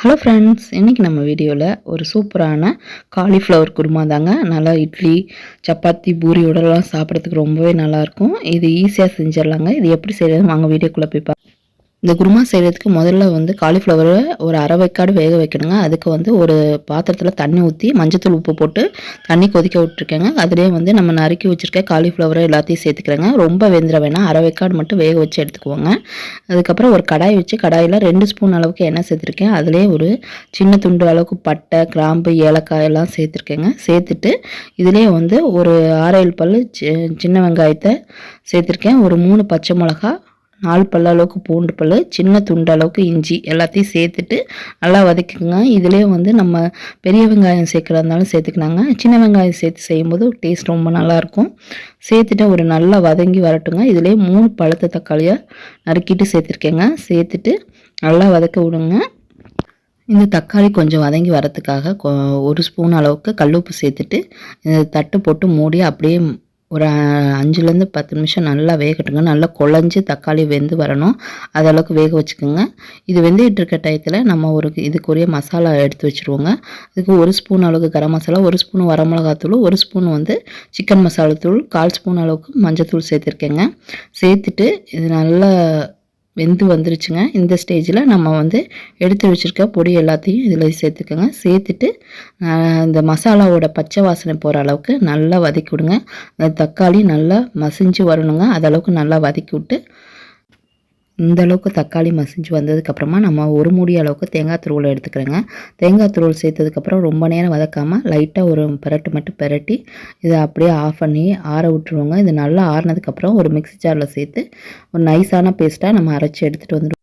Hello friends இன்றைக்கி நம்ம வீடியோவில் ஒரு சூப்பரான காலிஃப்ளவர் குருமா தாங்க. நல்லா இட்லி சப்பாத்தி பூரியோடலாம் சாப்பிட்றதுக்கு ரொம்பவே நல்லாயிருக்கும் இது ஈஸியாக செஞ்சிடலாங்க. இது எப்படி செய்யறது வாங்க வீடியோக்குள்ளே போய் இந்த குருமா செய்கிறதுக்கு முதல்ல வந்து காலிஃப்ளவரை ஒரு அரை வைக்காடு வேக வைக்கணுங்க. அதுக்கு வந்து ஒரு பாத்திரத்தில் தண்ணி ஊற்றி மஞ்சத்தூள் உப்பு போட்டு தண்ணி கொதிக்க விட்டுருக்கேங்க. அதிலே வந்து நம்ம நறுக்கி வச்சுருக்க காலிஃப்ளவரை எல்லாத்தையும் சேர்த்துக்கிறேங்க. ரொம்ப வெந்துட வேணாம். அரை வைக்காடு மட்டும் வேக வச்சு எடுத்துக்குவோங்க. அதுக்கப்புறம் ஒரு கடாய் வச்சு கடாயில் ரெண்டு ஸ்பூன் அளவுக்கு எண்ணெய் சேர்த்துருக்கேன். அதிலே ஒரு சின்ன துண்டு அளவுக்கு பட்டை கிராம்பு ஏலக்காய் எல்லாம் சேர்த்துருக்கேங்க. சேர்த்துட்டு இதிலே வந்து ஒரு ஆறேழு பல் சின்ன வெங்காயத்தை சேர்த்துருக்கேன். ஒரு மூணு பச்சை மிளகா நாலு பல்ல அளவுக்கு பூண்டு பல் சின்ன துண்டு அளவுக்கு இஞ்சி எல்லாத்தையும் சேர்த்துட்டு நல்லா வதக்கிக்கோங்க. இதுலேயும் வந்து நம்ம பெரிய வெங்காயம் சேர்க்குறதுனாலும் சேர்த்துக்கினாங்க சின்ன வெங்காயம் சேர்த்து செய்யும்போது டேஸ்ட் ரொம்ப நல்லாயிருக்கும். சேர்த்துட்டு ஒரு நல்லா வதங்கி வரட்டுங்க. இதுலேயே மூணு பழுத்த தக்காளியை நறுக்கிட்டு சேர்த்துருக்கேங்க. சேர்த்துட்டு நல்லா வதக்க விடுங்க. இந்த தக்காளி கொஞ்சம் வதங்கி வரத்துக்காக ஒரு ஸ்பூன் அளவுக்கு கல்லுப்பு சேர்த்துட்டு தட்டு போட்டு மூடி அப்படியே ஒரு அஞ்சுலேருந்து பத்து நிமிஷம் நல்லா வேகட்டுங்க. நல்லா குழஞ்சி தக்காளி வெந்து வரணும். அதளவுக்கு வேக வச்சுக்கோங்க. இது வெந்துகிட்டு இருக்க டயத்தில் நம்ம ஒரு இதுக்குரிய மசாலா எடுத்து வச்சுருவோங்க. இதுக்கு ஒரு ஸ்பூன் அளவுக்கு கரம் மசாலா ஒரு ஸ்பூன் வரமிளகாத்தூள் ஒரு ஸ்பூன் வந்து சிக்கன் மசாலா தூள் கால் ஸ்பூன் அளவுக்கு மஞ்சத்தூள் சேர்த்துருக்கேங்க. சேர்த்துட்டு இது நல்லா வெந்து வந்துருச்சுங்க. இந்த ஸ்டேஜில் நம்ம வந்து எடுத்து வச்சுருக்க பொடி எல்லாத்தையும் இதில் சேர்த்துக்கோங்க. சேர்த்துட்டு இந்த மசாலாவோட பச்சை வாசனை போகிற அளவுக்கு நல்லா வதக்கி விடுங்க. தக்காளி நல்லா மசிஞ்சு வரணுங்க. அதளவுக்கு நல்லா வதக்கி விட்டு இந்த அளவுக்கு தக்காளி மசிஞ்சு வந்ததுக்கப்புறமா நம்ம ஒரு மூடி அளவுக்கு தேங்காய் துருவல் எடுத்துக்கிறேங்க. தேங்காய் துருவல் சேர்த்ததுக்கப்புறம் ரொம்ப நேரம் வதக்காமல் லைட்டாக ஒரு பெரட்டு மட்டும் பெரட்டி இதை அப்படியே ஆஃப் பண்ணி ஆற விட்டுருவோங்க. இது நல்லா ஆறினதுக்கப்புறம் ஒரு மிக்சி ஜாரில் சேர்த்து ஒரு நைஸான பேஸ்ட்டாக நம்ம அரைச்சி எடுத்துகிட்டு வந்துடுவோம்.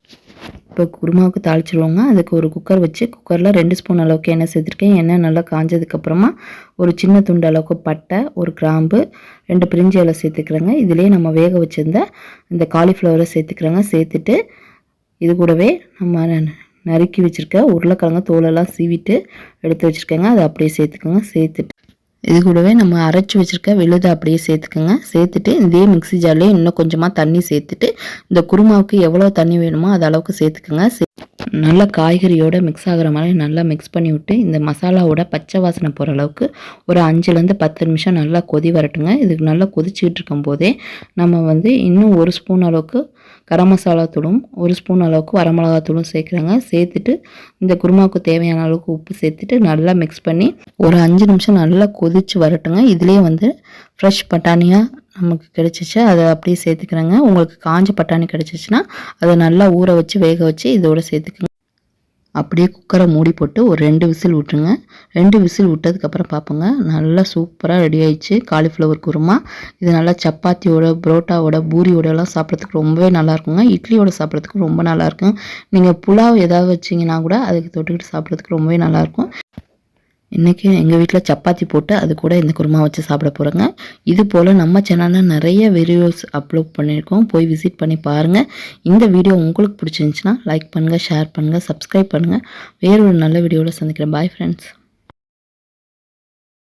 இப்போ குருமாவுக்கு தாளிச்சிருவாங்க. அதுக்கு ஒரு குக்கர் வச்சு குக்கரில் ரெண்டு ஸ்பூன் அளவுக்கு எண்ணெய் சேர்த்துருக்கேன். எண்ணெய் நல்லா காஞ்சதுக்கப்புறமா ஒரு சின்ன துண்டு அளவுக்கு பட்டை ஒரு கிராம்பு ரெண்டு பிரிஞ்சி இலை சேர்த்துக்கிறேங்க. இதுலேயே நம்ம வேக வச்சுருந்த இந்த காலிஃப்ளவரை சேர்த்துக்கிறேங்க. சேர்த்துட்டு இது கூடவே நம்ம நறுக்கி வச்சுருக்க உருளைக்கிழங்கு தோலெல்லாம் சீவிட்டு எடுத்து வச்சுருக்கேங்க. அதை அப்படியே சேர்த்துக்கோங்க. சேர்த்துட்டு இது கூடவே நம்ம அரைச்சி வச்சுருக்க விழுதை அப்படியே சேர்த்துக்கோங்க. சேர்த்துட்டு இதே மிக்சி ஜார்லேயே இன்னும் கொஞ்சமாக தண்ணி சேர்த்துட்டு இந்த குருமாவுக்கு எவ்வளோ தண்ணி வேணுமோ அது அளவுக்கு சேர்த்துக்கோங்க. நல்லா காய்கறியோடு மிக்ஸ் ஆகிற மாதிரி நல்லா மிக்ஸ் பண்ணி விட்டு இந்த மசாலாவோட பச்சை வாசனை போகிற அளவுக்கு ஒரு அஞ்சுலேருந்து பத்து நிமிஷம் நல்லா கொதி வரட்டுங்க. இதுக்கு நல்லா கொதிச்சுக்கிட்டு இருக்கும்போதே நம்ம வந்து இன்னும் ஒரு ஸ்பூன் அளவுக்கு கரம் மசாலா தூளும் ஒரு ஸ்பூன் அளவுக்கு வரமிளகா தூளும் சேர்க்குறாங்க. சேர்த்துட்டு இந்த குருமாவுக்கு தேவையான அளவுக்கு உப்பு சேர்த்துட்டு நல்லா மிக்ஸ் பண்ணி ஒரு அஞ்சு நிமிஷம் நல்லா கொதித்து வரட்டுங்க. இதுலேயே வந்து ஃப்ரெஷ் பட்டாணியாக நமக்கு கிடச்சிச்சு அதை அப்படியே சேர்த்துக்கிறேங்க. உங்களுக்கு காஞ்ச பட்டாணி கிடச்சிச்சின்னா அதை நல்லா ஊற வச்சு வேக வச்சு இதோட சேர்த்துக்குங்க. அப்படியே குக்கரை மூடி போட்டு ஒரு ரெண்டு விசில் விட்டுருங்க ரெண்டு விசில் விட்டதுக்கப்புறம் பார்ப்போங்க. நல்லா சூப்பராக ரெடி ஆயிடுச்சு. காலிஃப்ளவர் குருமா. இது நல்லா சப்பாத்தியோட புரோட்டாவோட பூரியோடலாம் சாப்பிட்றதுக்கு ரொம்பவே நல்லாயிருக்குங்க. இட்லியோட சாப்பிட்றதுக்கு ரொம்ப நல்லாயிருக்கும் நீங்கள் புலாவ் ஏதாவது வச்சிங்கன்னா கூட அதுக்கு தொட்டுக்கிட்டு சாப்பிட்றதுக்கு ரொம்பவே நல்லாயிருக்கும். இன்றைக்கி எங்கள் வீட்டில் சப்பாத்தி போட்டு அது கூட இந்த குருமா வச்சு சாப்பிட போகிறோங்க இது போல் நம்ம சேனலில் நிறைய வீடியோஸ் அப்லோட் பண்ணியிருக்கோம். போய் விசிட் பண்ணி பாருங்கள் இந்த வீடியோ உங்களுக்கு பிடிச்சிருந்துச்சின்னா லைக் பண்ணுங்கள் ஷேர் பண்ணுங்கள் சப்ஸ்கிரைப் பண்ணுங்கள் வேறொரு நல்ல வீடியோவில் சந்திக்கிறேன். Bye friends